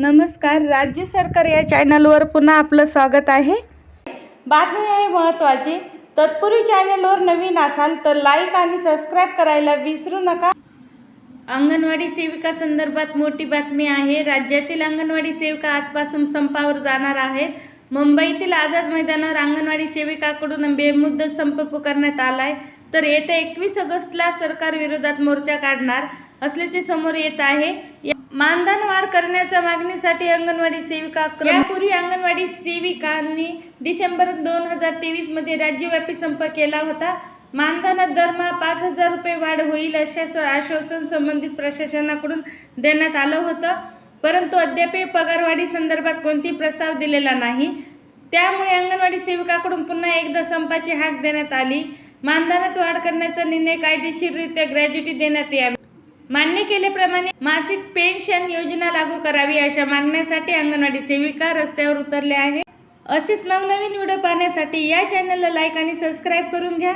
नमस्कार राज्य सरकार या चॅनलवर पुन्हा आपलं स्वागत आहे. बातमी आहे महत्त्वाची. तत्पूर्वी चॅनलवर नवीन असाल तर लाईक आणि सबस्क्राईब करायला विसरू नका. अंगणवाडी सेविका संदर्भात मोठी बातमी आहे. राज्यातील अंगणवाडी सेविका आजपासून संपावर जाणार आहेत. मुंबईतील आझाद मैदानावर अंगणवाडी सेविकाकडून बेमुदत संप पुकारण्यात आलाय. तर येत्या एकवीस ऑगस्टला सरकार विरोधात मोर्चा काढणार असल्याचे समोर येत आहे. या- मानधन वाढ करण्याच्या मागणीसाठी अंगणवाडी सेविका यापूर्वी अंगणवाडी सेविकांनी डिसेंबर दोन हजार तेवीसमध्ये राज्यव्यापी संप केला होता. मानधनात दरमहा पाच हजार रुपये वाढ होईल अशा आश्वासन संबंधित प्रशासनाकडून देण्यात आलं होतं. परंतु अद्याप पगारवाढी संदर्भात कोणतीही प्रस्ताव दिलेला नाही. त्यामुळे अंगणवाडी सेविकाकडून पुन्हा एकदा संपाची हाक देण्यात आली. मानधनात वाढ करण्याचा निर्णय कायदेशीररित्या ग्रॅज्युटी देण्यात यावी. मान्य केल्याप्रमाणे मासिक पेन्शन योजना लागू करावी अशा मागण्यासाठी अंगणवाडी सेविका रस्त्यावर उतरल्या आहेत. असेच नवनवीन व्हिडिओ पाहण्यासाठी या चॅनलला लाईक आणि सबस्क्राईब करून घ्या.